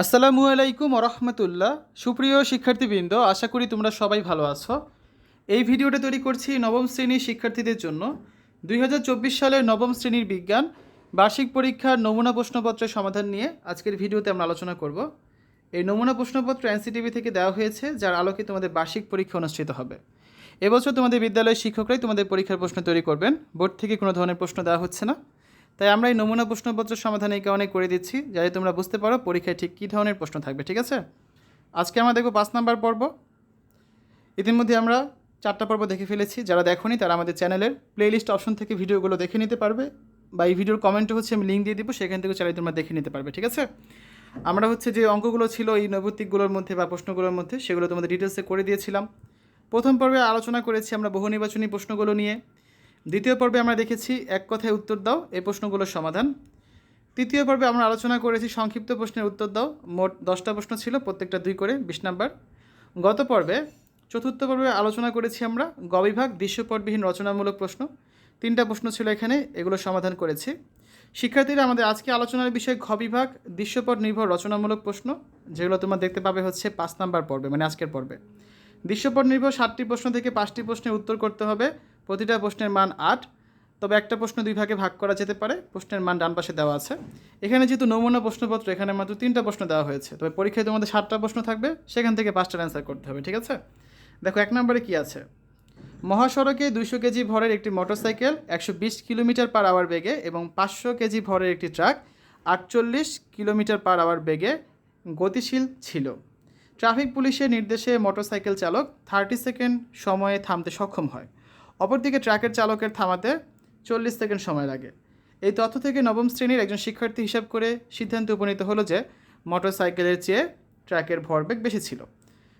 আসসালামু আলাইকুম রহমতুল্লাহ সুপ্রিয় শিক্ষার্থীবৃন্দ, আশা করি তোমরা সবাই ভালো আছো। এই ভিডিওটা তৈরি করছি নবম শ্রেণির শিক্ষার্থীদের জন্য। দুই হাজার চব্বিশ সালের নবম শ্রেণির বিজ্ঞান, বার্ষিক পরীক্ষার নমুনা প্রশ্নপত্রের সমাধান নিয়ে আজকের ভিডিওতে আমরা আলোচনা করব। এই নমুনা প্রশ্নপত্র এনসিটিভি থেকে দেওয়া হয়েছে, যার আলোকে তোমাদের বার্ষিক পরীক্ষা অনুষ্ঠিত হবে। এবছর তোমাদের বিদ্যালয়ের শিক্ষকরাই তোমাদের পরীক্ষার প্রশ্ন তৈরি করবেন। বোর্ড থেকে কোনো ধরনের প্রশ্ন দেওয়া হচ্ছে না। তাই আমরা এই নমুনা প্রশ্নপত্র সমাধান এই কারণে করে দিচ্ছি, যাতে তোমরা বুঝতে পারো পরীক্ষায় ঠিক কী ধরনের প্রশ্ন থাকবে, ঠিক আছে? আজকে আমরা দেখব পাঁচ নাম্বার পর্ব। ইতিমধ্যে আমরা চারটা পর্ব দেখে ফেলেছি, যারা দেখোনি তারা আমাদের চ্যানেলের প্লেলিস্ট অপশন থেকে ভিডিওগুলো দেখে নিতে পারবে বা এই ভিডিওর কমেন্টে হচ্ছে আমি লিঙ্ক দিয়ে দিব, সেখান থেকে চাইলে তোমরা দেখে নিতে পারবে, ঠিক আছে? আমরা হচ্ছে যে অঙ্কগুলো ছিল এই নৈবত্তিকগুলোর মধ্যে বা প্রশ্নগুলোর মধ্যে, সেগুলো তোমাদের ডিটেলসে করে দিয়েছিলাম। প্রথম পর্বে আলোচনা করেছি আমরা বহু নির্বাচনী প্রশ্নগুলো নিয়ে। দ্বিতীয় পর্বে আমরা দেখেছি এক কথায় উত্তর দাও এই প্রশ্নগুলোর সমাধান। তৃতীয় পর্বে আমরা আলোচনা করেছি সংক্ষিপ্ত প্রশ্নের উত্তর দাও, মোট দশটা প্রশ্ন ছিল, প্রত্যেকটা দুই করে, বিশ নাম্বার। গত পর্বে, চতুর্থ পর্বে আলোচনা করেছি আমরা গবিভাগ দৃশ্যপটবিহীন রচনামূলক প্রশ্ন। তিনটা প্রশ্ন ছিল এখানে, এগুলো সমাধান করেছি। শিক্ষার্থীরা, আমাদের আজকে আলোচনার বিষয় ঘ বিভাগ দৃশ্যপট নির্ভর রচনামূলক প্রশ্ন, যেগুলো তোমরা দেখতে পাবে হচ্ছে পাঁচ নাম্বার পর্বে মানে আজকের পর্বে। দৃশ্যপট নির্ভর সাতটি প্রশ্ন থেকে পাঁচটি প্রশ্নের উত্তর করতে হবে। প্রতিটা প্রশ্নের মান আট, তবে একটা প্রশ্ন দুই ভাগে ভাগ করা যেতে পারে। প্রশ্নের মান ডান পাশে দেওয়া আছে। এখানে যেহেতু নমুনা প্রশ্নপত্র, এখানে মাত্র তিনটা প্রশ্ন দেওয়া হয়েছে। তবে পরীক্ষায় তোমাদের সাতটা প্রশ্ন থাকবে, সেখান থেকে পাঁচটার অ্যান্সার করতে হবে, ঠিক আছে? দেখো, এক নম্বরে কী আছে? মহাসড়কে দুইশো কেজি ভরের একটি মোটরসাইকেল, একশো বিশ কিলোমিটার পার আওয়ার বেগে এবং পাঁচশো কেজি ভরের একটি ট্রাক, আটচল্লিশ কিলোমিটার পার আওয়ার বেগে গতিশীল ছিল। ট্রাফিক পুলিশের নির্দেশে মোটরসাইকেল চালক থার্টি সেকেন্ড সময়ে থামতে সক্ষম হয়। অপরদিকে ট্রাকের চালকের থামাতে চল্লিশ সেকেন্ড সময় লাগে। এই তথ্য থেকে নবম শ্রেণির একজন শিক্ষার্থী হিসাব করে সিদ্ধান্তে উপনীত হলো যে মোটরসাইকেলের চেয়ে ট্রাকের ভরবেগ বেশি ছিল।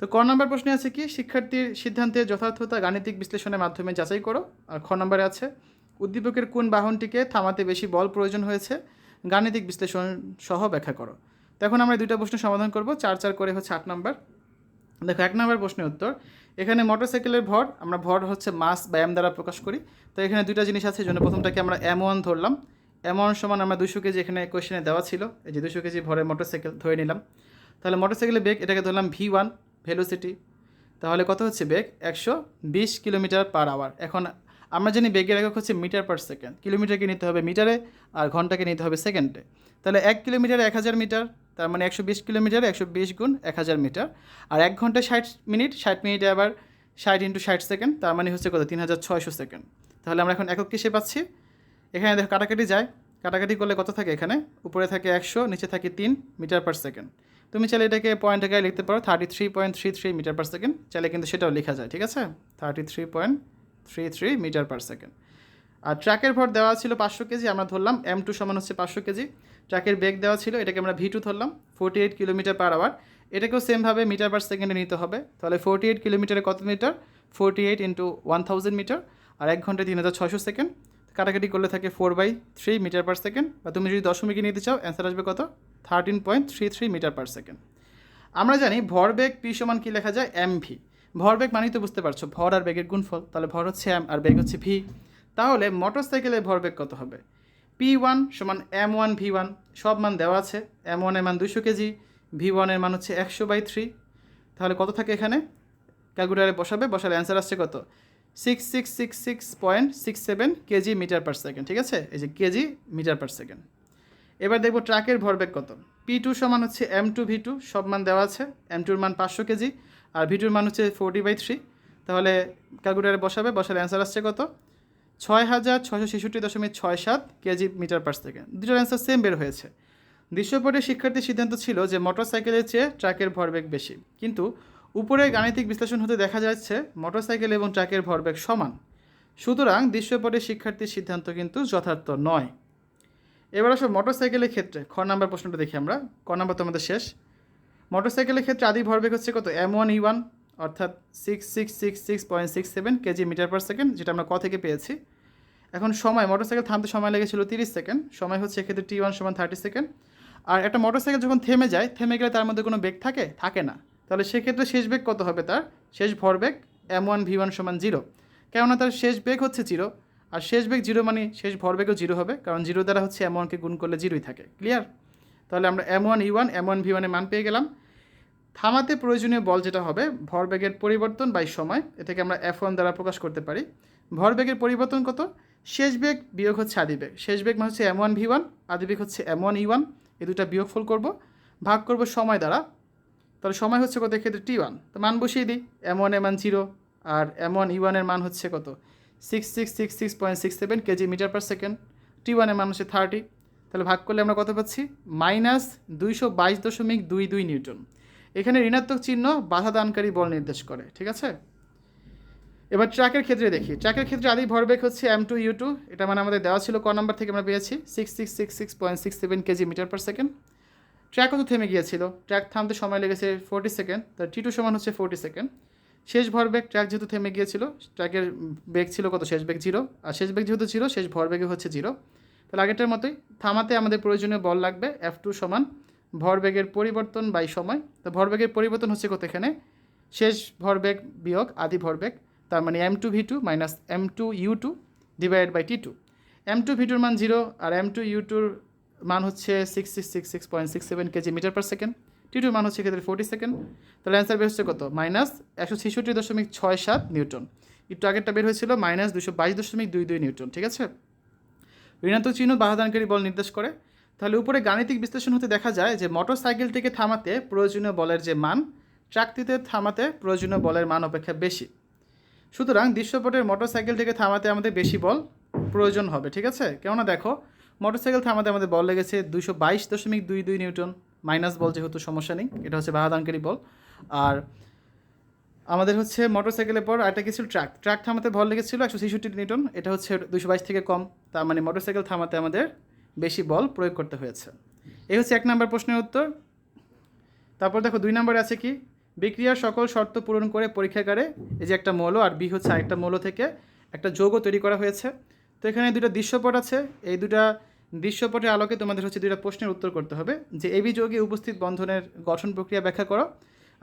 তো ক নম্বর প্রশ্নে আছে কি? শিক্ষার্থীর সিদ্ধান্তের যথার্থতা গাণিতিক বিশ্লেষণের মাধ্যমে যাচাই করো। আর খ নম্বরে আছে, উদ্দীপকের কোন বাহনটিকে থামাতে বেশি বল প্রয়োজন হয়েছে? গাণিতিক বিশ্লেষণ সহ ব্যাখ্যা করো। তো এখন আমরা দুইটা প্রশ্ন সমাধান করব। চার চার করে হচ্ছে আট নম্বর। দেখো, এক নম্বর প্রশ্নের উত্তর। এখানে মোটরসাইকেলের ভর, আমরা ভর হচ্ছে মাস বা এম দ্বারা প্রকাশ করি। তো এখানে দুইটা জিনিস আছে জন্য প্রথমটাকে আমরা এম ওয়ান ধরলাম। এম ওয়ান সমান আমরা দুশো কেজি এখানে কোয়েশনে দেওয়া ছিল। এই যে দুশো কেজি ভরের মোটরসাইকেল ধরে নিলাম। তাহলে মোটরসাইকেলের বেগ, এটাকে ধরলাম ভি ওয়ান ভেলোসিটি তাহলে কত হচ্ছে বেগ? একশো বিশ কিলোমিটার পার আওয়ার এখন আমরা জানি বেগের একক হচ্ছে মিটার পার সেকেন্ড। কিলোমিটারকে নিতে হবে মিটারে আর ঘন্টাকে নিতে হবে সেকেন্ডে। তাহলে এক কিলোমিটারে এক হাজার মিটার, তার মানে একশো বিশ কিলোমিটারে একশো বিশ গুণ এক হাজার মিটার। আর এক ঘন্টায় ষাট মিনিট, ষাট মিনিটে আবার ষাট ইন্টু ষাট সেকেন্ড, তার মানে হচ্ছে কত? তিন হাজার ছয়শো সেকেন্ড। তাহলে আমরা এখন একক কিসে পাচ্ছি? এখানে দেখো কাটাকাটি যায়। কাটাকাটি করলে কত থাকে এখানে? উপরে থাকে একশো, নিচে থাকে তিন মিটার পার সেকেন্ড। তুমি চাইলে এটাকে পয়েন্ট আকারে লিখতে পারো thirty three point three three metre per second. চাইলে কিন্তু সেটাও লেখা যায়, ঠিক আছে? Thirty three point three three metre per second আর ট্র্যাকের ভর দেওয়া ছিল পাঁচশো কেজি, আমরা ধরলাম এম টু সমান হচ্ছে পাঁচশো কেজি। ট্র্যাকের বেগ দেওয়া ছিল, এটাকে আমরা ভি টু ধরলাম forty eight kilometre per hour এটাকেও সেমভাবে মিটার পার সেকেন্ডে নিতে হবে। তাহলে ফোর্টি এইট কিলোমিটারে কত metre forty eight into one thousand metre আর এক ঘন্টায় তিন হাজার ছশো সেকেন্ড কাটাকাটি করলে থাকে four by three metre per second বা তুমি যদি দশমিকে নিতে চাও অ্যান্সার আসবে কত? Thirteen point three three metre per second আমরা জানি ভর ভরবেগ পি সমান কী লেখা যায়? এম ভি ভরবেগ মানেই তো বুঝতে পারছ, ভর আর বেগের গুণফল, তাহলে ভর হচ্ছে এম আর বেগ হচ্ছে ভি তাহলে মোটর সাইকেলের ভরবেগ কত হবে? পি ওয়ান সমান এম ওয়ান ভি ওয়ান সব মান দেওয়া আছে এম ওয়ানের মান দুশো কেজি ভি ওয়ানের মান হচ্ছে একশো বাই থ্রি তাহলে কত থাকে এখানে? ক্যালকুলেটারে বসাবে, বসালে অ্যান্সার আসছে কত? Six six six six point six seven kg metre per second, ঠিক আছে? এই যে কেজি মিটার পার সেকেন্ড। এবার দেখব ট্রাকের ভরবেগ কত। পি টু সমান হচ্ছে এম টু ভি টু সব মান দেওয়া আছে এম টুর মান পাঁচশো কেজি আর ভি টুর মান হচ্ছে ফোরটি বাই থ্রি তাহলে ক্যালকুলেটারে বসাবে, বসালে অ্যান্সার আসছে কত? ছয় হাজার ছশো ছেষট্টি দশমিক ছয় সাত কেজি মিটার পার সেকেন্ড দুটোর অ্যান্সার সেম বের হয়েছে। দৃশ্যপটে শিক্ষার্থীর সিদ্ধান্ত ছিল যে মোটরসাইকেলের চেয়ে ট্রাকের ভরবেগ বেশি। কিন্তু উপরে গাণিতিক বিশ্লেষণ হতে দেখা যাচ্ছে মোটরসাইকেল এবং ট্রাকের ভরবেগ সমান। সুতরাং দৃশ্যপটে শিক্ষার্থীর সিদ্ধান্ত কিন্তু যথার্থ নয়। এবার আসো মোটরসাইকেলের ক্ষেত্রে, খ নাম্বার প্রশ্নটা দেখি আমরা। ক নাম্বার তোমাদের শেষ। মোটরসাইকেলের ক্ষেত্রে আদি ভরবেগ হচ্ছে কত? এম ওয়ান ই ওয়ান অর্থাৎ six six six six point six seven kg metre per second যেটা আমরা ক থেকে পেয়েছি। এখন সময়, মোটরসাইকেল থামতে সময় লেগেছিল তিরিশ সেকেন্ড, সময় হচ্ছে এক্ষেত্রে টি ওয়ান সমান থার্টি সেকেন্ড। আর একটা মোটরসাইকেল যখন থেমে যায়, থেমে গেলে তার মধ্যে কোনো বেগ থাকে? থাকে না। তাহলে সেক্ষেত্রে শেষ বেগ কত হবে তার? শেষ ভরবেগ এম ওয়ান ভি ওয়ান সমান জিরো কেননা তার শেষ বেগ হচ্ছে জিরো আর শেষ বেগ জিরো মানে শেষ ভরবেগও জিরো হবে, কারণ জিরো দ্বারা হচ্ছে এম ওয়ানকে গুণ করলে জিরোই থাকে। ক্লিয়ার তাহলে আমরা M one E one M one V ওয়ানের মান পেয়ে গেলাম। থামাতে প্রয়োজনীয় বল যেটা হবে, ভরবেগের পরিবর্তন বাই সময় এ থেকে আমরা এফ ওয়ান দ্বারা প্রকাশ করতে পারি। ভরবেগের পরিবর্তন কত? শেষ বেগ বিয়োগ হচ্ছে আদি বেগ। শেষ বেগ মানে হচ্ছে এম ওয়ান ভি ওয়ান আদি বেগ হচ্ছে এম ওয়ান ই ওয়ান এই দুটা বিয়োগফল করব। ভাগ করব সময় দ্বারা। তাহলে সময় হচ্ছে কত? এক্ষেত্রে টি ওয়ান তো মান বসিয়ে দিই। এম ওয়ান ওয়ানের মান জিরো আর এম ওয়ান ই ওয়ানের মান হচ্ছে কত? Six six six six point six seven kg metre per second T ওয়ানের মান হচ্ছে থার্টি তাহলে ভাগ করলে আমরা কত পাচ্ছি? মাইনাস দুইশো বাইশ দশমিক দুই দুই নিউটন। এখানে ঋণাত্মক চিহ্ন বাধা দানকারী বল নির্দেশ করে, ঠিক আছে? এবার ট্র্যাকের ক্ষেত্রে দেখি। ট্র্যাকের ক্ষেত্রে আদি ভরবেগ হচ্ছে এম টু, ইউ টু। এটা মানে আমাদের দেওয়া ছিল, ক নাম্বার থেকে আমরা পেয়েছি, six six six six point six seven kg metre per second. Track কত থেমে গিয়েছিল? ট্র্যাক থামতে সময় লেগেছে ফোর্টি সেকেন্ড তার টি টু সমান হচ্ছে ফোর্টি সেকেন্ড। শেষ ভরবেগ ট্র্যাক যেহেতু থেমে গিয়েছিল, ট্র্যাকের বেগ ছিল কত? শেষ বেগ জিরো। আর শেষ বেগ যেহেতু ছিল শেষ ভরবেগে হচ্ছে জিরো। তাহলে আগেরটার মতোই থামাতে আমাদের প্রয়োজনীয় বল লাগবে এফ টু সমান ভরবেগের পরিবর্তন বাই সময়। তো ভরবেগের পরিবর্তন হচ্ছে কত এখানে? শেষ ভরবেগ বিয়োগ আদি ভরবেগ, তার মানে M two V two minus M two U two divide by T two M two V টুর মান জিরো আর এম টু ইউ টুর মান হচ্ছে six six six six point six seven kg metre per second T টুর মান হচ্ছে ক্ষেত্রে forty second তাহলে answer বের হচ্ছে কত? মাইনাস একশো ছেষট্টি দশমিক ছয় সাত নিউটন। একটু আগেরটা বের হয়েছিল মাইনাস দুশো বাইশ দশমিক দুই দুই নিউটন, ঠিক আছে? ঋণাত্মক চিহ্ন বাধাদানকারী বল নির্দেশ করে। তাহলে উপরে গাণিতিক বিশ্লেষণ হতে দেখা যায় যে মোটর সাইকেলটিকে থামাতে প্রয়োজনীয় বলের যে মান ট্রাকটিতে থামাতে প্রয়োজনীয় বলের মান অপেক্ষা বেশি। সুতরাং দৃশ্যপটের মোটর সাইকেলটিকে থামাতে আমাদের বেশি বল প্রয়োজন হবে, ঠিক আছে? কেননা দেখো মোটর সাইকেল থামাতে আমাদের বল লেগেছে দুশো বাইশ দশমিক দুই দুই নিউটন, মাইনাস বল যেহেতু সমস্যা নেই, এটা হচ্ছে বাধাদানকারী বল। আর আমাদের হচ্ছে মোটর সাইকেলের পর একটা কিছু ট্রাক ট্রাক থামাতে ভর লেগেছিল, একশো ছেষট্টি নিউটন। এটা হচ্ছে দুশো বাইশ থেকে কম। তার মানে মোটর সাইকেল থামাতে আমাদের বেশি বল প্রয়োগ করতে হয়েছে। এই হচ্ছে এক নম্বর প্রশ্নের উত্তর। তারপর দেখো, দুই নম্বরে আছে কি? বিক্রিয়ার সকল শর্ত পূরণ করে পরীক্ষাগারে এই যে একটা মৌল আর বি হচ্ছে আরেকটা মৌল থেকে একটা যৌগ তৈরি করা হয়েছে। তো এখানে দুটো দৃশ্যপট আছে। এই দুটা দৃশ্যপটের আলোকে তোমাদের হচ্ছে দুটা প্রশ্নের উত্তর করতে হবে। যে এবি যৌগে উপস্থিত বন্ধনের গঠন প্রক্রিয়া ব্যাখ্যা করো।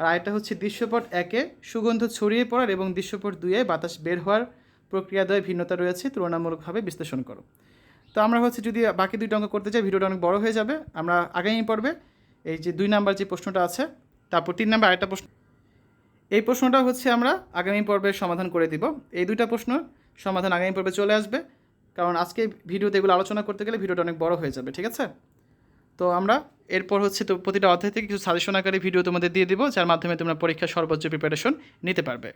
আর আরেকটা হচ্ছে দৃশ্যপট একে সুগন্ধ ছড়িয়ে পড়ার এবং দৃশ্যপট দুয়ে বাতাস বের হওয়ার প্রক্রিয়াদ্বয় ভিন্নতা রয়েছে, তুলনামূলকভাবে বিশ্লেষণ করো। তো আমরা হচ্ছে যদি বাকি দুইটা অঙ্ক করতে চাই, ভিডিওটা অনেক বড় হয়ে যাবে। আমরা আগামী পর্বে এই যে দুই নাম্বার যে প্রশ্নটা আছে, তারপর তিন নাম্বার আরেকটা প্রশ্ন। এই প্রশ্নটা হচ্ছে আমরা আগামী পর্বে সমাধান করে দিব। এই দুইটা প্রশ্ন সমাধান আগামী পর্বে চলে আসবে। কারণ আজকে ভিডিওতে এগুলো আলোচনা করতে গেলে ভিডিওটা অনেক বড় হয়ে যাবে, ঠিক আছে? তো আমরা এরপর হচ্ছে তো প্রতিটা অধ্যায় থেকে কিছু সাজেশন আকারে ভিডিও তোমাদের দিয়ে দেবো, যার মাধ্যমে তোমরা পরীক্ষার সর্বোচ্চ প্রিপারেশন নিতে পারবে।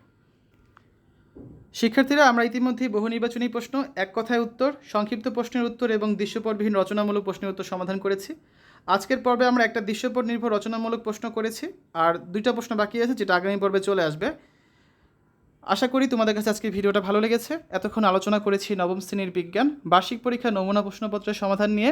শিক্ষার্থীরা, আমরা ইতিমধ্যেই বহু নির্বাচনী প্রশ্ন, এক কথায় উত্তর, সংক্ষিপ্ত প্রশ্নের উত্তর এবং দৃশ্যপটবিহীন রচনামূলক প্রশ্নের উত্তর সমাধান করেছি। আজকের পর্বে আমরা একটা দৃশ্যপট নির্ভর রচনামূলক প্রশ্ন করেছি, আর দুইটা প্রশ্ন বাকি আছে যেটা আগামী পর্বে চলে আসবে। আশা করি তোমাদের কাছে আজকে ভিডিওটা ভালো লেগেছে। এতক্ষণ আলোচনা করেছি নবম শ্রেণির বিজ্ঞান, বার্ষিক পরীক্ষা নমুনা প্রশ্নপত্রের সমাধান নিয়ে।